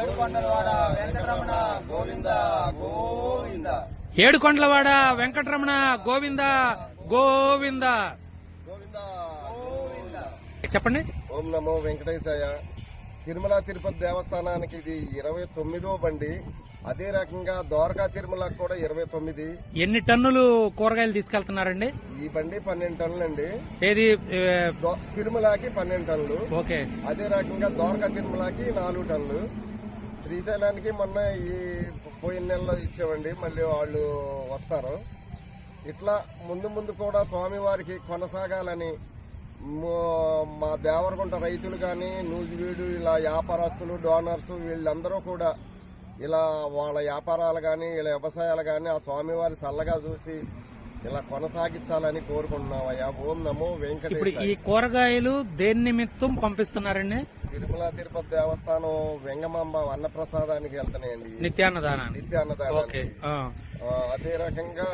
ఏడుకొండలవాడ వెంకటరమణ గోవింద గోవింద. ఏడుకొండలవాడ వెంకటరమణ గోవింద గోవింద. గోవింద. చెప్పండి. ఓం నమో వెంకటేశాయ. తిరుమల తిరుపతి దేవస్థానానికి ఇది ఇరవై తొమ్మిదో బండి. అదే రకంగా ద్వారకా తిరుమలకు కూడా ఇరవై తొమ్మిది. ఎన్ని టన్నులు కూరగాయలు తీసుకెళ్తున్నారండి? ఈ బండి పన్నెండు టన్నులు అండి ఏది తిరుమలకి పన్నెండు టన్నులు. ఓకే. అదే రకంగా ద్వారకా తిరుమలకి నాలుగు టన్నులు. శ్రీశైలానికి మొన్న ఈ పోయిన నెలలో ఇచ్చామండి మళ్ళీ వాళ్ళు వస్తారు. ఇట్లా ముందు ముందు కూడా స్వామివారికి కొనసాగాలని మో- దేవరగుంట రైతులు కానీ నూజివీడు ఇలా వ్యాపారస్తులు డోనర్స్ వీళ్ళందరూ కూడా ఇలా వాళ్ళ వ్యాపారాలు కానీ ఇలా వ్యవసాయాలు కానీ ఆ స్వామివారి చల్లగా చూసి ఇలా కొనసాగించాలని కోరుకుంటున్నామయ్యా ఓం నమో వెంకటేశ్వర ఈ కూరగాయలు దేని నిమిత్తం పంపిస్తున్నారండి? తిరుమల తిరుపతి దేవస్థానం వెంగమాంబ అన్నప్రసాదానికి వెళ్తున్నాయండి. ఆ. ఆ, అదే రకంగా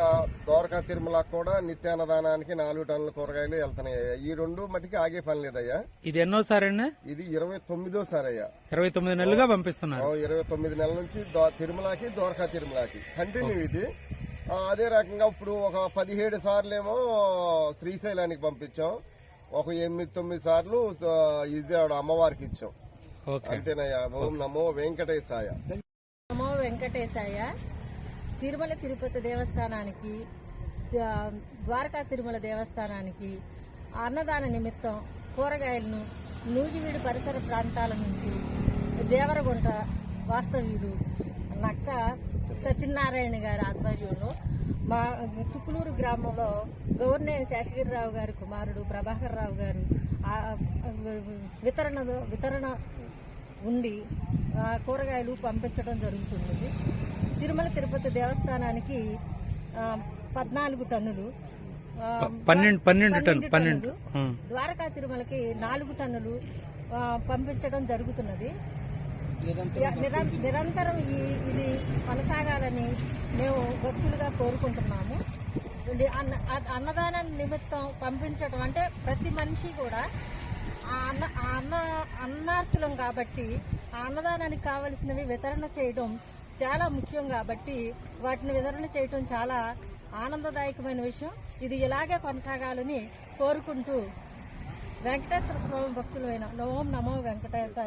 ద్వారకా తిరుమల కూడా నిత్యాన్నదానానికి నాలుగు టన్నుల కూరగాయలు వెళ్తున్నాయి ఈ రెండు మటుకి ఆగే పని లేదయ్యా. ఇది ఎన్నోసారండి? ఇది ఇరవై తొమ్మిదో సారయ్యా. ఇరవై తొమ్మిది నెలలుగా పంపిస్తున్నారు. ఇరవై తొమ్మిది నెలల నుంచి తిరుమలకి ద్వారకా తిరుమలకి. కంటిన్యూ ఇది. అదే రకంగా ఇప్పుడు ఒక పదిహేడు సార్లేమో శ్రీశైలానికి పంపించాం. ఒక ఎనిమిది తొమ్మిది సార్లు ఆ, విజయవాడ అమ్మవారికి ఇచ్చాం. ఓకే. అంతేనయ్యా. ఓం నమో వెంకటేశాయ. నమో వెంకటేశాయ. తిరుమల తిరుపతి దేవస్థానానికి ద్వారకా తిరుమల దేవస్థానానికి అన్నదాన నిమిత్తం కూరగాయలను నూజివీడు పరిసర ప్రాంతాల నుంచి దేవరగుంట వాస్తవ్యుడు నక్క సత్యనారాయణ గారి ఆధ్వర్యంలో మా తుకులూరు గ్రామంలో గవర్నేని శేషగిరిరావు గారి కుమారుడు ప్రభాకర్ రావు గారు ఆ, వితరణ వితరణ ఉండి కూరగాయలు పంపించడం జరుగుతుంది తిరుమల తిరుపతి దేవస్థానానికి పద్నాలుగు టన్నులు పన్నెండు పన్నెండు పన్నెండు. ద్వారకా తిరుమలకి నాలుగు టన్నులు పంపించడం జరుగుతున్నది. నిరం- నిరంతరం ఈ ఇది కొనసాగాలని మేము భక్తులుగా కోరుకుంటున్నాము. అన్నదాన నిమిత్తం పంపించడం అంటే ప్రతి మనిషి కూడా ఆ అన్న ఆ అన్న అన్నార్థులం కాబట్టి ఆ అన్నదానానికి కావలసినవి వితరణ చేయడం చాలా ముఖ్యం కాబట్టి వాటిని వితరణ చేయడం చాలా ఆనందదాయకమైన విషయం. ఇది ఇలాగే కొనసాగాలని కోరుకుంటూ వెంకటేశ్వర స్వామి భక్తులైన నోం నమో వెంకటేశాయ